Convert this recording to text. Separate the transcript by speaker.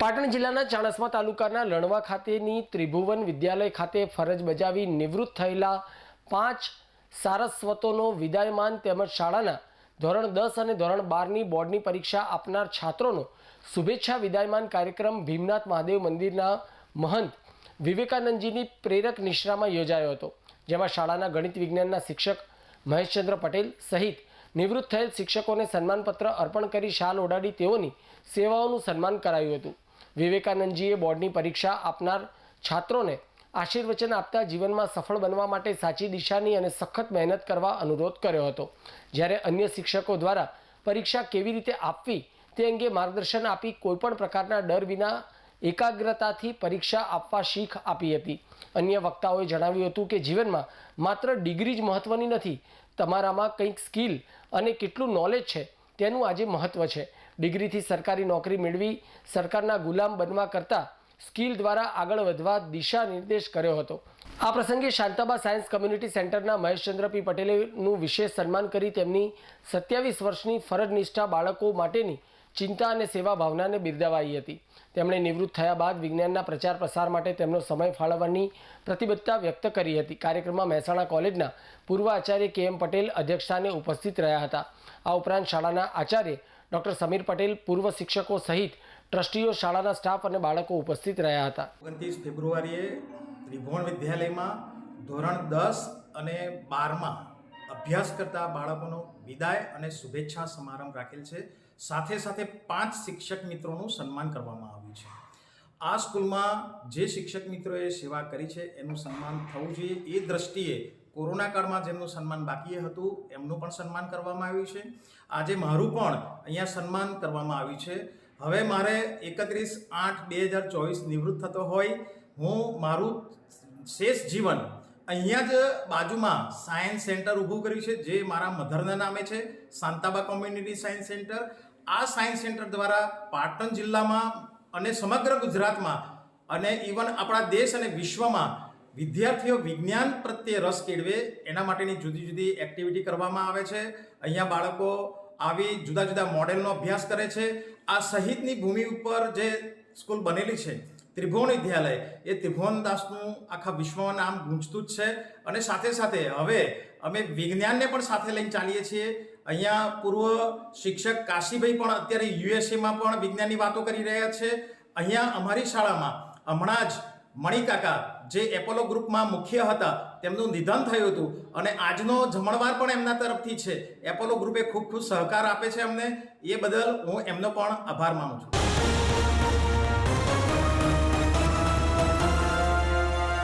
Speaker 1: પાટણ જિલ્લાના ચાણસ્મા તાલુકાના લણવા ખાતેની ત્રિભુવન વિદ્યાલય ખાતે ફરજ બજાવી નિવૃત્ત થયેલા પાંચ સારસ્વતોનો વિદાયમાન તેમજ શાળાના ધોરણ દસ અને ધોરણ બારની બોર્ડની પરીક્ષા આપનાર છાત્રોનો શુભેચ્છા વિદાયમાન કાર્યક્રમ ભીમનાથ મહાદેવ મંદિરના મહંત વિવેકાનંદજીની પ્રેરક નિશ્રામાં યોજાયો હતો, જેમાં શાળાના ગણિત વિજ્ઞાનના શિક્ષક મહેશચંદ્ર પટેલ સહિત નિવૃત્ત થયેલ શિક્ષકોને સન્માનપત્ર અર્પણ કરી શાલ ઓડાડી તેઓની સેવાઓનું સન્માન કરાયું હતું. વિવેકાનંદજીએ બોર્ડની પરીક્ષા આપનાર છાત્રોને આશીર્વચન આપતા જીવનમાં સફળ બનવા માટે સાચી દિશાની અને સખત મહેનત કરવા અનુરોધ કર્યો હતો. જ્યારે અન્ય શિક્ષકો દ્વારા પરીક્ષા કેવી રીતે આપવી તે અંગે માર્ગદર્શન આપી કોઈપણ પ્રકારના ડર વિના એકાગ્રતાથી પરીક્ષા આપવા શીખ આપી હતી. અન્ય વક્તાઓએ જણાવ્યું હતું કે જીવનમાં માત્ર ડિગ્રી જ મહત્ત્વની નથી, તમારામાં કંઈક સ્કિલ અને કેટલું નોલેજ છે તેનું આજે મહત્ત્વ છે. ડિગ્રીથી સરકારી નોકરી મેળવી સરકારના ગુલામ બનવા કરતાં સ્કિલ દ્વારા આગળ વધવા દિશા નિર્દેશ કર્યો હતો. આ પ્રસંગે શાંતાબા સાયન્સ કમ્યુનિટી સેન્ટરના મહેશચંદ્ર પી પટેલેનું વિશેષ સન્માન કરી તેમની સત્યાવીસ વર્ષની ફરજ નિષ્ઠા બાળકો માટેની ચિંતા અને સેવા ભાવનાને બિરદાવાઈ હતી. તેમણે નિવૃત્ત થયા બાદ વિજ્ઞાનના પ્રચાર પ્રસાર માટે તેમનો સમય ફાળવવાની પ્રતિબદ્ધતા વ્યક્ત કરી હતી. કાર્યક્રમમાં મહેસાણા કોલેજના પૂર્વ આચાર્ય કે એમ પટેલ અધ્યક્ષસ્થાને ઉપસ્થિત રહ્યા હતા. આ ઉપરાંત શાળાના આચાર્ય ડૉક્ટર સમીર પટેલ, પૂર્વ શિક્ષકો સહિત ટ્રસ્ટીઓ, શાળાના સ્ટાફ અને બાળકો ઉપસ્થિત રહ્યા હતા.
Speaker 2: ઓગણત્રીસ ફેબ્રુઆરીએ ત્રિભુવન વિદ્યાલયમાં ધોરણ દસ અને બારમાં અભ્યાસ કરતા બાળકોનો વિદાય અને શુભેચ્છા સમારંભ રાખેલ છે. સાથે સાથે પાંચ શિક્ષક મિત્રોનું સન્માન કરવામાં આવ્યું છે. આ સ્કૂલમાં જે શિક્ષક મિત્રોએ સેવા કરી છે, એનું સન્માન થવું જોઈએ. એ દ્રષ્ટિએ કોરોના કાળમાં જેમનું સન્માન બાકી હતું, એમનું પણ સન્માન કરવામાં આવ્યું છે. આજે મારું પણ અહીંયા સન્માન કરવામાં આવ્યું છે. હવે મારે એકત્રીસ આઠ બે હજાર ચોવીસ નિવૃત્ત થતો હોય, હું મારું શેષ જીવન અહીંયા જ બાજુમાં સાયન્સ સેન્ટર ઊભું કર્યું છે, જે મારા મધરના નામે છે શાંતાબા કોમ્યુનિટી સાયન્સ સેન્ટર. આ સાયન્સ સેન્ટર દ્વારા પાટણ જિલ્લામાં અને સમગ્ર ગુજરાતમાં અને ઇવન આપણા દેશ અને વિશ્વમાં વિદ્યાર્થીઓ વિજ્ઞાન પ્રત્યે રસ કેળવે એના માટેની જુદી જુદી એક્ટિવિટી કરવામાં આવે છે. અહીંયા બાળકો આવી જુદા જુદા મોડેલનો અભ્યાસ કરે છે. આ સહિતની ભૂમિ ઉપર જે સ્કૂલ બનેલી છે, ત્રિભુવન વિદ્યાલય, એ ત્રિભુવન દાસનું આખા વિશ્વમાં નામ ગુંજતું જ છે અને સાથે સાથે હવે અમે વિજ્ઞાનને પણ સાથે લઈને ચાલીએ છીએ. અહીંયા પૂર્વ શિક્ષક કાશીભાઈ પણ અત્યારે યુએસએમાં પણ વિજ્ઞાનની વાતો કરી રહ્યા છે. અહીંયા અમારી શાળામાં હમણાં જ મણિકાકા જે એપોલો ગ્રુપમાં મુખ્ય હતા, તેમનું નિધન થયું હતું અને આજનો જમણવાર પણ એમના તરફથી છે. એપોલો ગ્રુપે ખૂબ ખૂબ સહકાર આપે છે અમને. એ બદલ હું એમનો પણ આભાર માનું છું.